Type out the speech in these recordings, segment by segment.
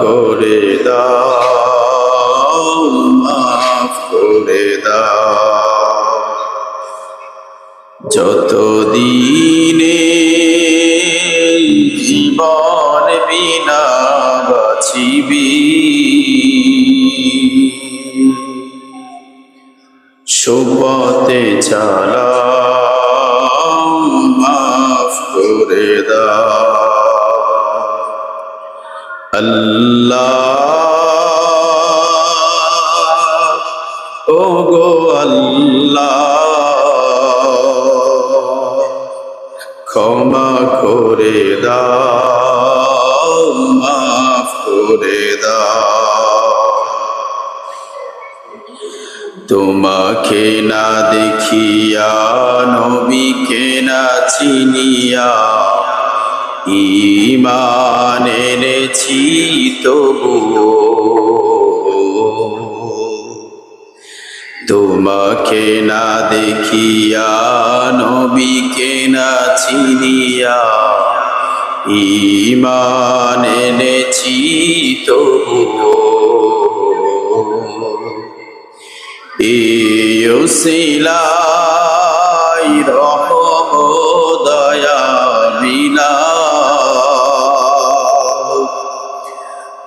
করে দাও, মাফ করে দাও। যত দিনে জীবন বিনা বাছিবি সুপথে চালাও, মাফ করে দাও। আল্লাহ। ও গো আল্লাহ। ক্ষমা করে দাও, মাফ করে তোমাকে না দেখিয়া, নবীকে না চিনিয়া ইমান তবু। তোমাকে না দেখিয়া নবীকে না চিনিয়া ইমান তবু। ইউসিলাই রহম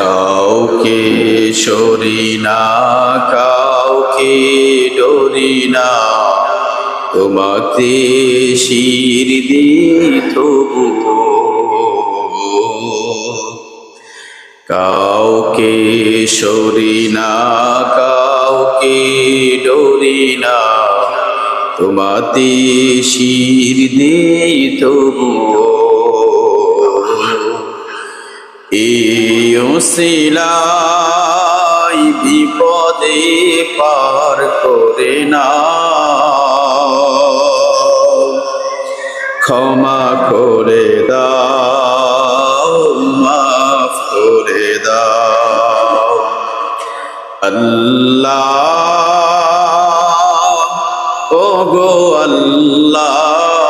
কাউকে সরি না, কাউকে ডরি না। তোমাকে শির দিত কাউকে সরি না, কাউকে ডরি না। তোমাতে শির দেই তবু সিলাই বিপদে পার করে না ক্ষমা করে দাও করে দাও। আল্লাহ ও গো আল্লাহ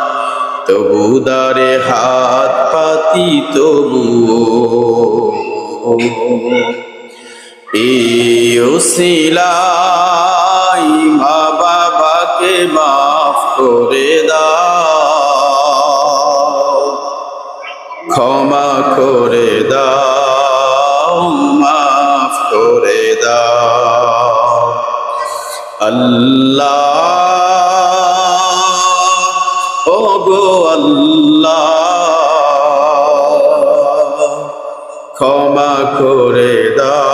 তবু দারে হাত পাতি তবু ইউসিলাই মা বাবাকে মাফ করে দাও। ক্ষমা করে দাও, মাফ করে দাও। আল্লাহ গো আল্লাহ ক্ষমা করে দাও।